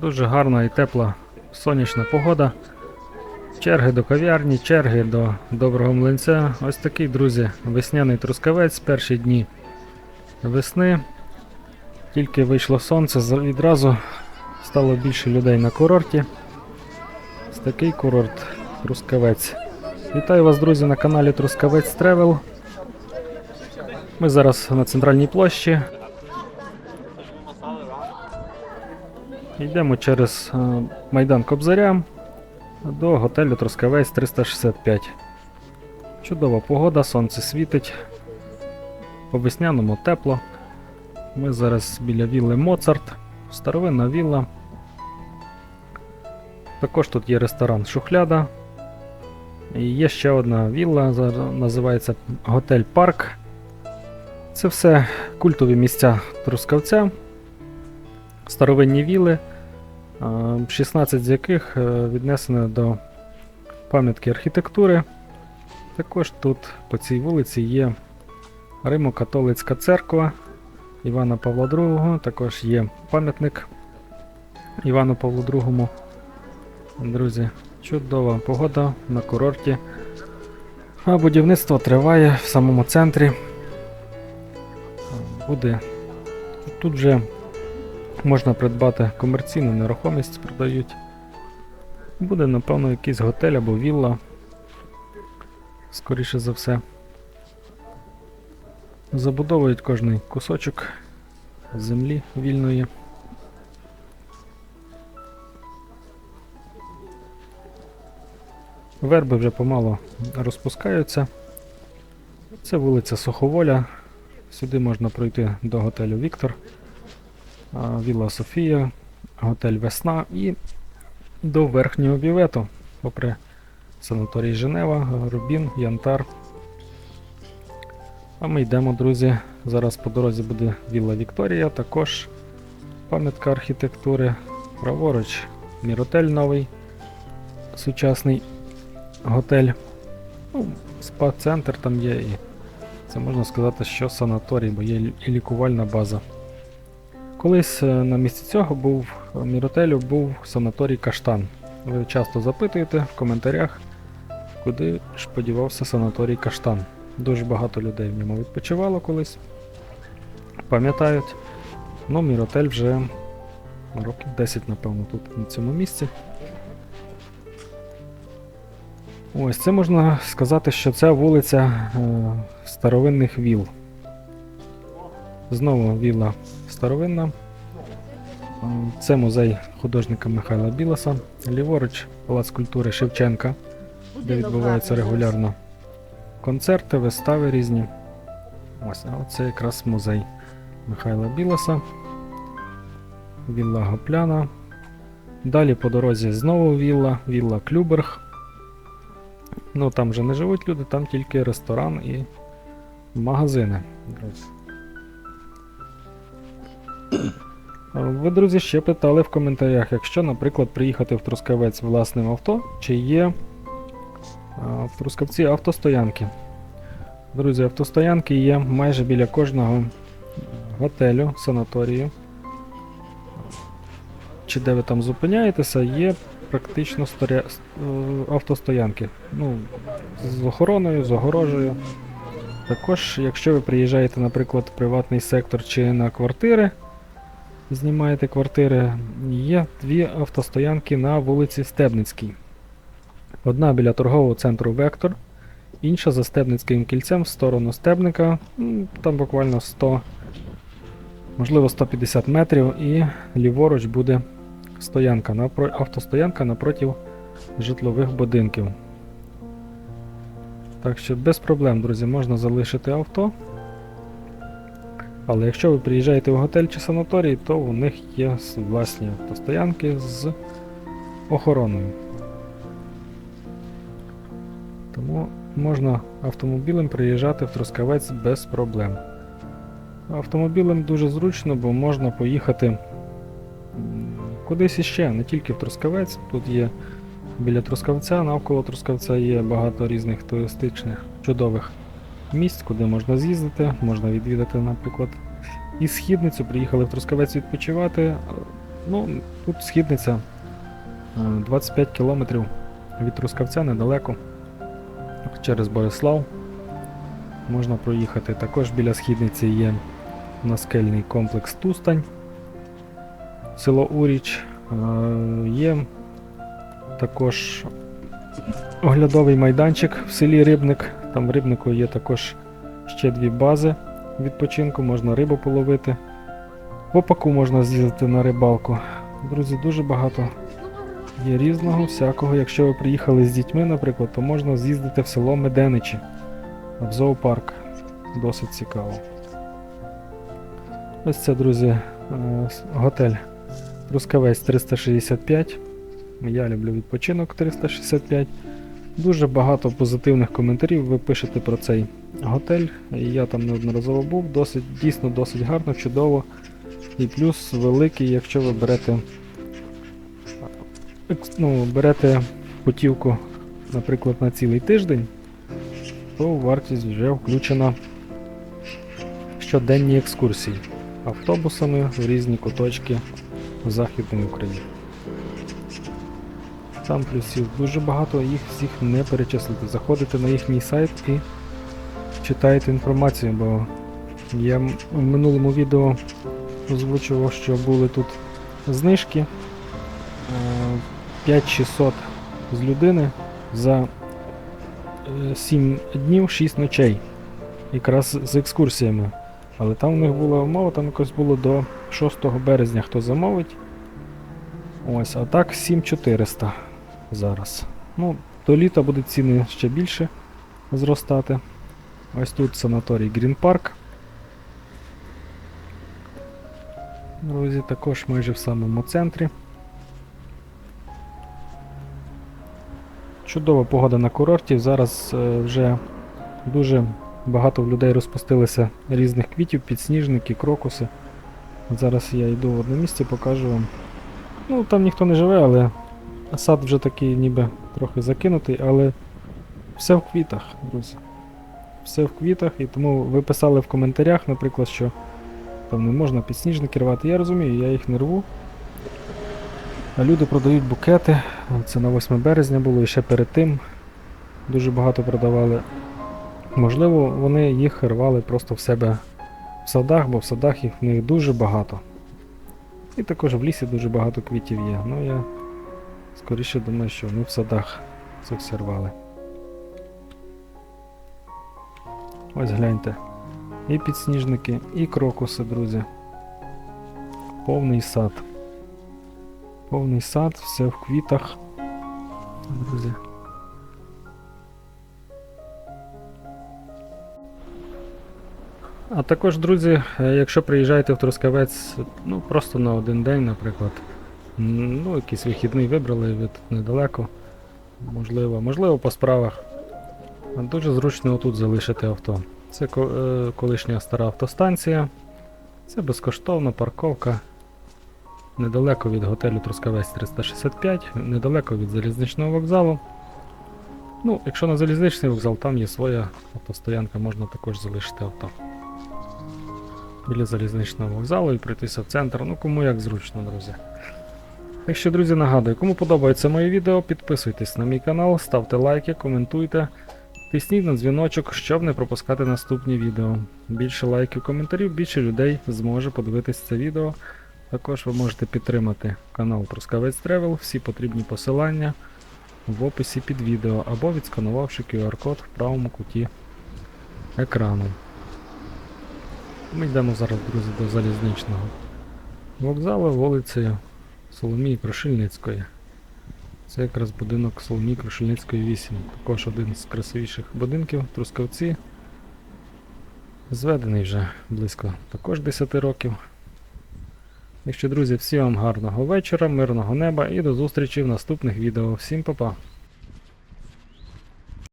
Дуже гарна і тепла сонячна погода. Черги до кав'ярні, черги до доброго млинця. Ось такий, друзі, весняний трускавець, перші дні весни. Тільки вийшло сонце, відразу стало більше людей на курорті. Ось такий курорт Трускавець. Вітаю вас, друзі, на каналі Трускавець Тревел. Ми зараз на центральній площі. Йдемо через е, Майдан Кобзаря до готелю Трускавець 365. Чудова погода, сонце світить. По весняному тепло. Ми зараз біля вілли Моцарт, старовинна вілла. Також тут є ресторан Шухляда. І є ще одна вілла, називається Готель Парк. Це все культові місця Трускавця, старовинні віли, 16 з яких е, віднесено до пам'ятки архітектури. Також тут по цій вулиці є Римо-католицька церква Івана Павла II, також є пам'ятник Івану Павлу II. Друзі, чудова погода на курорті. А будівництво триває в самому центрі. Буде. Тут вже можна придбати комерційну нерухомість, продають. Буде, напевно, якийсь готель або вілла. Скоріше за все. Забудовують кожний кусочок землі вільної. Верби вже помало розпускаються. Це вулиця Суховоля. Сюди можна пройти до готелю Віктор, Вілла Софія, готель Весна і до верхнього бівету, попри санаторій Женева, Рубін, Янтар. А ми йдемо, друзі. Зараз по дорозі буде Вілла Вікторія, також пам'ятка архітектури. Праворуч Міротель новий, сучасний готель. Ну, спа-центр там є і це можна сказати, що санаторій, бо є і лікувальна база. Колись е, на місці цього був е, Міротелю був санаторій Каштан. Ви часто запитуєте в коментарях, куди ж подівався санаторій Каштан. Дуже багато людей в ньому відпочивало колись. Пам'ятають. Ну, Міротель вже років 10, напевно, тут на цьому місці. Ось це можна сказати, що це вулиця е, старовинних віл. Знову вілла старовинна. Е, Це музей художника Михайла Білоса. Ліворуч Палац культури Шевченка, де відбуваються регулярно концерти, вистави різні. Ось, а це якраз музей Михайла Білоса. Вілла Гопляна. Далі по дорозі знову вілла, вілла Клюберг. Ну там вже не живуть люди, там тільки ресторан і магазини. Ви, друзі, ще питали в коментарях, якщо, наприклад, приїхати в Трускавець власним авто, чи є в Трускавці автостоянки. Друзі, автостоянки є майже біля кожного готелю, санаторію. Чи де ви там зупиняєтеся, є практично сторя... е, автостоянки. Ну, з охороною, з огорожею. Також, якщо ви приїжджаєте, наприклад, в приватний сектор чи на квартири, знімаєте квартири, є дві автостоянки на вулиці Стебницькій. Одна біля торгового центру Вектор, інша за Стебницьким кільцем в сторону Стебника. Там буквально 100, можливо 150 метрів, і ліворуч буде стоянка, автостоянка напротив житлових будинків. Так що без проблем, друзі, можна залишити авто. Але якщо ви приїжджаєте в готель чи санаторій, то у них є власні автостоянки з охороною. Тому можна автомобілем приїжджати в Трускавець без проблем. Автомобілем дуже зручно, бо можна поїхати кудись іще, не тільки в Трускавець. Тут є біля Трускавця, навколо Трускавця є багато різних туристичних чудових місць, куди можна з'їздити, можна відвідати, наприклад, і східницю. Приїхали в Трускавець відпочивати. Ну, тут східниця е, 25 кілометрів від Трускавця недалеко. Через Борислав можна проїхати. Також біля східниці є наскельний комплекс Тустань, село Уріч. Е, Є також оглядовий майданчик в селі Рибник. Там в Рибнику є також ще дві бази відпочинку, можна рибу половити. В опаку можна з'їздити на рибалку. Друзі, дуже багато є різного, всякого. Якщо ви приїхали з дітьми, наприклад, то можна з'їздити в село Меденичі, в зоопарк. Досить цікаво. Ось це, друзі, е, готель Трускавець 365. Я люблю відпочинок 365. Дуже багато позитивних коментарів ви пишете про цей готель. Я там неодноразово був, досить, дійсно досить гарно, чудово. І плюс великий, якщо ви берете, ну, берете путівку, наприклад, на цілий тиждень, то вартість вже включена щоденні екскурсії автобусами в різні куточки Західної України. Там плюсів дуже багато, їх всіх не перечислити. Заходите на їхній сайт і читаєте інформацію, бо я в минулому відео озвучував, що були тут знижки е, 5600 з людини за 7 днів 6 ночей. Якраз з екскурсіями. Але там у них була умова, там якось було до 6 березня, хто замовить. Ось, а так 7400 зараз. Ну, до літа будуть ціни ще більше зростати. Ось тут санаторій Green Park. Друзі, також майже в самому центрі. Чудова погода на курорті. Зараз е, вже дуже багато в людей розпустилося різних квітів, підсніжники, крокуси. Зараз я йду в одне місце, покажу вам. Ну, там ніхто не живе, але сад вже такий ніби трохи закинутий, але все в квітах, друзі. Все в квітах, і тому ви писали в коментарях, наприклад, що там не можна підсніжники рвати. Я розумію, я їх не рву. А люди продають букети. Це на 8 березня було і ще перед тим дуже багато продавали. Можливо, вони їх рвали просто в себе в садах, бо в садах їх в них дуже багато. І також в лісі дуже багато квітів є. Ну я скоріше думаю, що вони в садах це все рвали. Ось гляньте. І підсніжники, і крокуси, друзі. Повний сад. Повний сад, все в квітах. Друзі. А також, друзі, е, якщо приїжджаєте в Трускавець, ну просто на один день, наприклад, ну якийсь вихідний вибрали, ви тут недалеко, можливо, можливо по справах. Дуже зручно отут залишити авто. Це е, колишня стара автостанція. Це безкоштовна парковка. Недалеко від готелю Трускавець 365, недалеко від залізничного вокзалу. Ну, якщо на залізничний вокзал, там є своя автостоянка, можна також залишити авто. Біля залізничного вокзалу і пройтися в центр. Ну кому як зручно, друзі. Так що, друзі, нагадую, кому подобається моє відео, підписуйтесь на мій канал, ставте лайки, коментуйте, тисніть на дзвіночок, щоб не пропускати наступні відео. Більше лайків, коментарів, більше людей зможе подивитись це відео. Також ви можете підтримати канал Трускавець Тревел, всі потрібні посилання в описі під відео або відсканувавши QR-код в правому куті екрану. Ми йдемо зараз, друзі, до залізничного вокзалу вулицею Соломії Крушельницької. Це якраз будинок Соломії Крушельницької 8. Також один з красивіших будинків Трускавці. Зведений вже близько також 10 років. Якщо, друзі, всім вам гарного вечора, мирного неба і до зустрічі в наступних відео. Всім па-па!